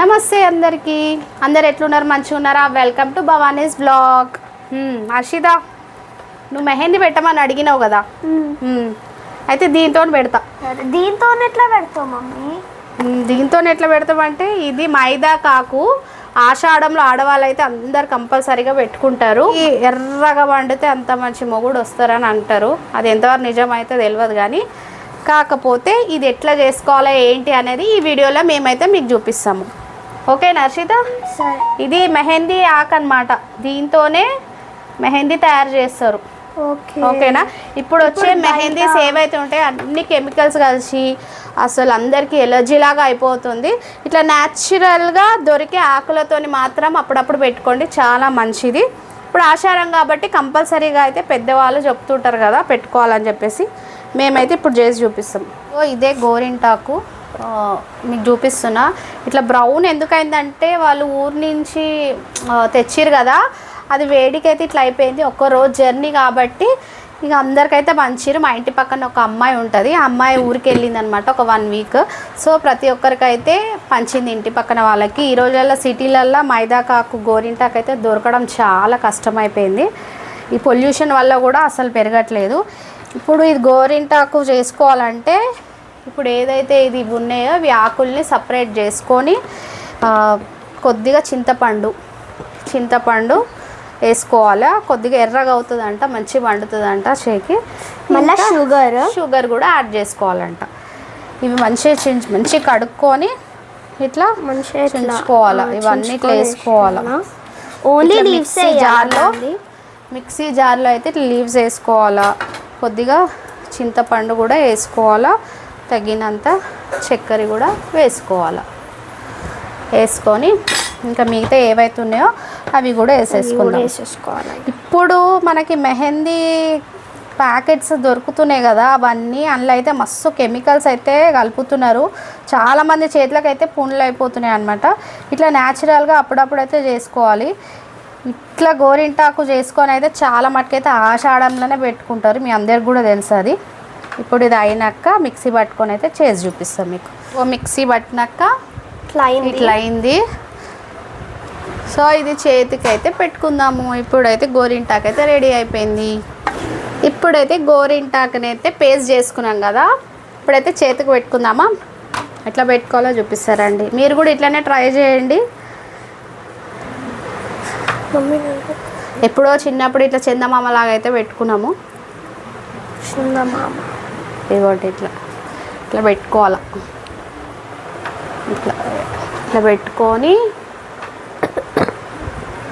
నమస్తే అందరికీ. అందరు ఎట్లున్నారు? మంచిగా ఉన్నారా? Welcome to Bhavani's blog Harshitha నువ్వు మెహందీ పెట్టమని అడిగినావు కదా. అయితే దీంతో పెడతా. దీంతో ఎట్లా పెడతావు మమ్మీ? దీంతో ఎట్లా పెడతామంటే ఇది మైదా కాకు ఆషాఢంలో ఆడవాళ్ళు అయితే అందరు కంపల్సరీగా పెట్టుకుంటారు. ఈ ఎర్రగా వండితే అంత మంచి మొగుడు వస్తారని అంటారు. అది ఎంతవరకు నిజమైతే తెలియదు కానీ కాకపోతే ఇది ఎట్లా చేసుకోవాలో ఏంటి అనేది ఈ వీడియోలో మేమైతే మీకు చూపిస్తాము. ఓకే నర్షిత? ఇది మెహందీ ఆకు అనమాట దీంతోనే మెహందీ తయారు చేస్తారు. ఓకే. ఓకేనా? ఇప్పుడు వచ్చే మెహందీస్ ఏవైతే ఉంటాయో అన్ని కెమికల్స్ కలిసి అసలు అందరికీ ఎలర్జీ లాగా అయిపోతుంది. ఇట్లా న్యాచురల్గా దొరికే ఆకులతోని మాత్రం అప్పుడప్పుడు పెట్టుకోండి. చాలా మంచిది. ఇప్పుడు ఆచారం కాబట్టి కంపల్సరీగా అయితే పెద్దవాళ్ళు చెప్తుంటారు కదా పెట్టుకోవాలని చెప్పేసి. మేమైతే ఇప్పుడు చేసి చూపిస్తాం. ఓ ఇదే గోరింటాకు. మీకు చూపిస్తున్నా. ఇట్లా బ్రౌన్ ఎందుకైందంటే వాళ్ళు ఊరు నుంచి తెచ్చిర్రు కదా. అది వేడికైతే ఇట్లా అయిపోయింది. ఒక్క రోజు జర్నీ కాబట్టి ఇక అందరికైతే పంచిరు మా ఇంటి పక్కన ఒక అమ్మాయి ఉంటుంది. ఆ అమ్మాయి ఊరికి వెళ్ళింది అనమాట ఒక వన్ వీక్ సో ప్రతి ఒక్కరికైతే పంచింది ఇంటి పక్కన వాళ్ళకి. ఈ రోజుల్లో సిటీలల్లో మైదాకాకు గోరింటాకు అయితే దొరకడం చాలా కష్టమైపోయింది. ఈ పొల్యూషన్ వల్ల కూడా అసలు పెరగట్లేదు. ఇప్పుడు ఇది గోరింటాకు చేసుకోవాలంటే ఇప్పుడు ఏదైతే ఇది ఇవి ఉన్నాయో ఇవి ఆకుల్ని సపరేట్ చేసుకొని కొద్దిగా చింతపండు చింతపండు వేసుకోవాలి? కొద్దిగా ఎర్రగా అవుతుందంట మంచి వండుతుందంట చేకి మళ్ళా షుగర్? షుగర్ కూడా యాడ్ చేసుకోవాలంట. ఇవి మంచిగా చించి మంచిగా కడుక్కొని ఇట్లా మంచిగా చించుకోవాలా? ఇవన్నీ ఇట్లా వేసుకోవాలా? ఓన్లీ లీవ్స్ జార్లో మిక్సీ జార్లో అయితే ఇట్లా లీవ్స్ వేసుకోవాలా? కొద్దిగా చింతపండు కూడా వేసుకోవాలా? తగినంత చక్కెర కూడా వేసుకోవాలా. వేసుకొని ఇంకా మిగతా ఏవైతే ఉన్నాయో అవి కూడా వేసేసుకుందాం. వేసేసుకోవాలి. ఇప్పుడు మనకి మెహందీ ప్యాకెట్స్ దొరుకుతున్నాయి కదా అవన్నీ అందులో అయితే మస్తు కెమికల్స్ అయితే కలుపుతున్నారు. చాలామంది చేతులకు అయితే పుండ్లు అయిపోతున్నాయి అనమాట ఇట్లా న్యాచురల్గా అప్పుడప్పుడు అయితే చేసుకోవాలి. ఇట్లా గోరింటాకు చేసుకొని అయితే చాలా మటుకైతే ఆషాఢంలోనే పెట్టుకుంటారు. మీ అందరికి కూడా తెలుసు అది. ఇప్పుడు ఇది అయినాక మిక్సీ పట్టుకొని అయితే చేసి చూపిస్తాం మీకు. ఓ మిక్సీ పట్టినాక ఇట్లా అయింది ఇట్లా అయింది సో ఇది చేతికి అయితే పెట్టుకుందాము. ఇప్పుడైతే గోరింటాకు అయితే రెడీ అయిపోయింది. ఇప్పుడైతే గోరింటాకుని అయితే పేస్ట్ చేసుకున్నాం కదా. ఇప్పుడైతే చేతికి పెట్టుకుందామా? ఎట్లా పెట్టుకోవాలో చూపిస్తారండి. మీరు కూడా ఇట్లానే ట్రై చేయండి. ఎప్పుడో చిన్నప్పుడు ఇట్లా చందమామ లాగా అయితే పెట్టుకున్నాము. చిన్న మామ ఇదిగోటి ఇట్లా. ఇట్లా పెట్టుకోవాలి? ఇట్లా ఇట్లా పెట్టుకొని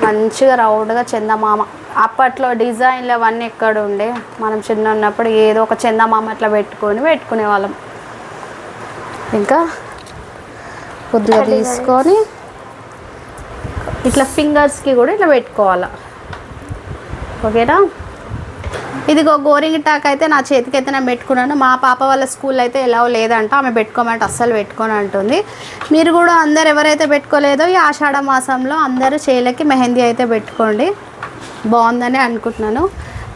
మంచిగా రౌండ్గా చందమామ. అప్పట్లో డిజైన్లు అవన్నీ ఎక్కడ ఉండే? మనం చిన్న ఉన్నప్పుడు ఏదో ఒక చందమామ అట్లా పెట్టుకొని పెట్టుకునే వాళ్ళం. ఇంకా కొద్దిగా. తీసుకొని ఇట్లా ఫింగర్స్కి కూడా ఇట్లా పెట్టుకోవాలి? ఓకేనా? ఇదిగో గోరింగిటాక్ అయితే నా చేతికి అయితే నేను పెట్టుకున్నాను. మా పాప వాళ్ళ స్కూల్ అయితే ఎలా లేదంట. ఆమె పెట్టుకోమంటే అస్సలు పెట్టుకొని అంటుంది. మీరు కూడా అందరు ఎవరైతే పెట్టుకోలేదో ఈ ఆషాఢ మాసంలో అందరూ చేలకి మెహందీ అయితే పెట్టుకోండి. బాగుందని అనుకుంటున్నాను.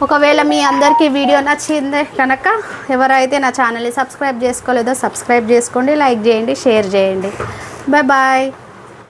ఒకవేళ మీ అందరికీ వీడియో నచ్చిందే కనుక ఎవరైతే నా ఛానల్ని సబ్స్క్రైబ్ చేసుకోలేదో సబ్స్క్రైబ్ చేసుకోండి లైక్ చేయండి షేర్ చేయండి. Bye bye.